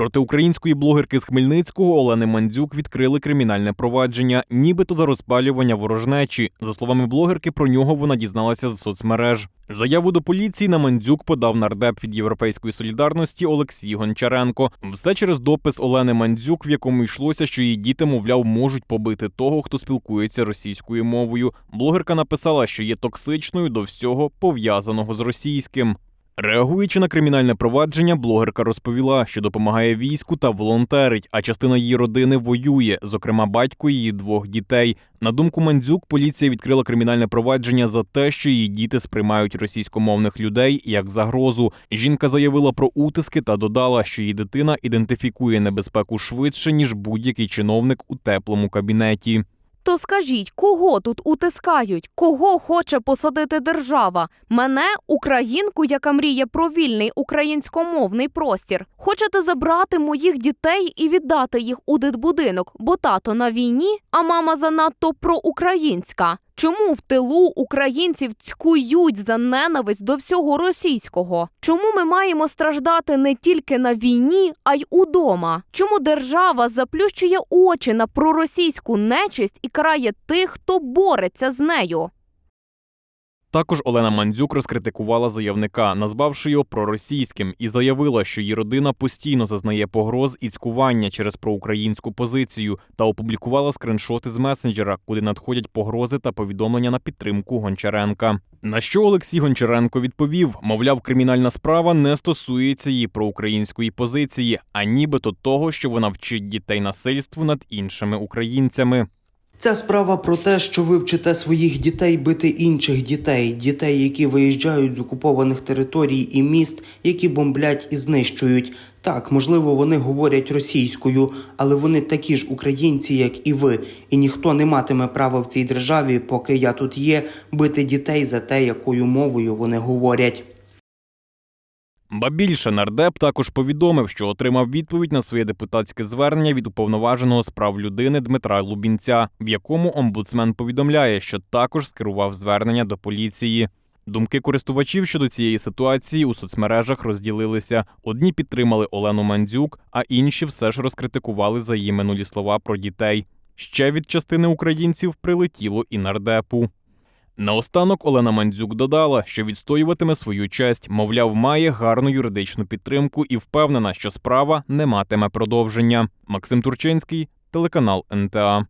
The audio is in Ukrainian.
Проти української блогерки з Хмельницького Олени Мандзюк відкрили кримінальне провадження, нібито за розпалювання ворожнечі. За словами блогерки, про нього вона дізналася з соцмереж. Заяву до поліції на Мандзюк подав нардеп від Європейської солідарності Олексій Гончаренко. Все через допис Олени Мандзюк, в якому йшлося, що її діти, мовляв, можуть побити того, хто спілкується російською мовою. Блогерка написала, що є токсичною до всього пов'язаного з російським. Реагуючи на кримінальне провадження, блогерка розповіла, що допомагає війську та волонтерить, а частина її родини воює, зокрема батько її двох дітей. На думку Мандзюк, поліція відкрила кримінальне провадження за те, що її діти сприймають російськомовних людей як загрозу. Жінка заявила про утиски та додала, що її дитина ідентифікує небезпеку швидше ніж будь-який чиновник у теплому кабінеті. То скажіть, кого тут утискають? Кого хоче посадити держава? Мене, українку, яка мріє про вільний українськомовний простір. Хочете забрати моїх дітей і віддати їх у дитбудинок, бо тато на війні, а мама занадто проукраїнська. Чому в тилу українців цькують за ненависть до всього російського? Чому ми маємо страждати не тільки на війні, а й удома? Чому держава заплющує очі на проросійську нечисть і карає тих, хто бореться з нею? Також Олена Мандзюк розкритикувала заявника, назвавши його проросійським, і заявила, що її родина постійно зазнає погроз і цькування через проукраїнську позицію, та опублікувала скриншоти з месенджера, куди надходять погрози та повідомлення на підтримку Гончаренка. На що Олексій Гончаренко відповів: мовляв, кримінальна справа не стосується її проукраїнської позиції, а нібито того, що вона вчить дітей насильству над іншими українцями. Ця справа про те, що ви вчите своїх дітей бити інших дітей, дітей, які виїжджають з окупованих територій і міст, які бомблять і знищують. Так, можливо, вони говорять російською, але вони такі ж українці, як і ви, і ніхто не матиме права в цій державі, поки я тут є, бити дітей за те, якою мовою вони говорять. Ба більше нардеп також повідомив, що отримав відповідь на своє депутатське звернення від уповноваженого з прав людини Дмитра Лубінця, в якому омбудсмен повідомляє, що також скерував звернення до поліції. Думки користувачів щодо цієї ситуації у соцмережах розділилися. Одні підтримали Олену Мандзюк, а інші все ж розкритикували за її минулі слова про дітей. Ще від частини українців прилетіло і нардепу. Наостанок Олена Мандзюк додала, що відстоюватиме свою честь, мовляв, має гарну юридичну підтримку і впевнена, що справа не матиме продовження. Максим Турчинський, телеканал НТА.